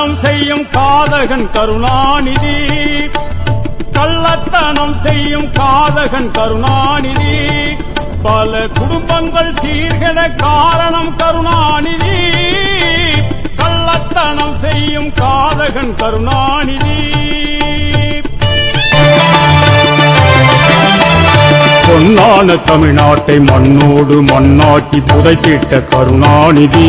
கள்ளத்தனம் செய்யும் காதகன் கருணாநிதி. கள்ளத்தனம் செய்யும் காதகன் கருணாநிதி. பல குடும்பங்கள் சீர்கெட காரணம் கருணாநிதி. கள்ளத்தனம் செய்யும் காதகன் கருணாநிதி. பொன்னான தமிழ்நாட்டை மண்ணோடு மண்ணாக்கி புதைத்திட்ட கருணாநிதி.